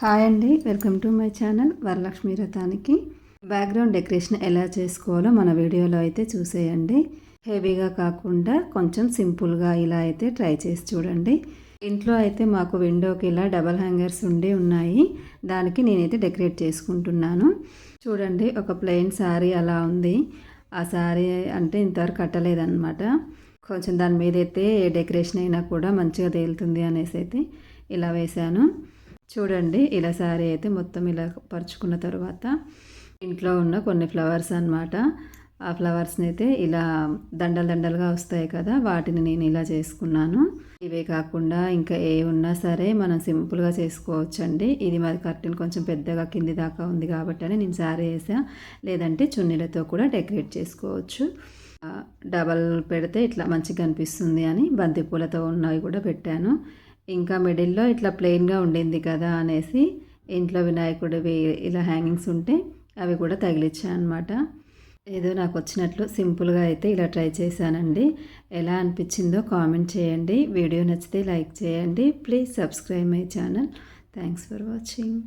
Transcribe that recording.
Hi అండి welcome to my channel Varalakshmi రథానికి. Background decoration ఎలా చేసుకోవాలో మన వీడియోలో అయితే చూసేయండి. హెవీగా కాకుండా కొంచెం సింపుల్గా ఇలా అయితే ట్రై చేసి చూడండి. ఇంట్లో అయితే మాకు విండోకి ఇలా డబల్ హ్యాంగర్స్ ఉండి ఉన్నాయి. దానికి నేనైతే డెకరేట్ చేసుకుంటున్నాను. చూడండి ఒక ప్లెయిన్ శారీ అలా ఉంది. ఆ శారీ అంటే ఇంతవరకు కట్టలేదన్నమాట. కొంచెం దాని మీద అయితే డెకరేషన్ అయినా కూడా మంచిగా తేలుతుంది అనేసి అయితే ఇలా వేశాను. చూడండి ఇలా శారీ అయితే మొత్తం ఇలా పరుచుకున్న తర్వాత ఇంట్లో ఉన్న కొన్ని ఫ్లవర్స్ అన్నమాట. ఆ ఫ్లవర్స్ని అయితే ఇలా దండలు దండలుగా వస్తాయి కదా వాటిని నేను ఇలా చేసుకున్నాను. ఇవే కాకుండా ఇంకా ఏ ఉన్నా సరే మనం సింపుల్గా చేసుకోవచ్చండి. ఇది మాది కర్టెన్ కొంచెం పెద్దగా కింది దాకా ఉంది కాబట్టి అని నేను శారీ వేసా. లేదంటే చున్నీలతో కూడా డెకరేట్ చేసుకోవచ్చు. డబల్ పెడితే ఇట్లా మంచిగా కనిపిస్తుంది అని బంతిపూలతో ఉన్నవి కూడా పెట్టాను. ఇంకా మిడిల్లో ఇట్లా ప్లెయిన్గా ఉండింది కదా అనేసి ఇంట్లో వినాయకుడివి ఇలా హ్యాంగింగ్స్ ఉంటే అవి కూడా తగిలించాను అనమాట ఏదో నాకు వచ్చినట్లు సింపుల్గా అయితే ఇలా ట్రై చేశానండి. ఎలా అనిపించిందో కామెంట్ చేయండి. వీడియో నచ్చితే లైక్ చేయండి. Please subscribe my channel. Thanks for watching.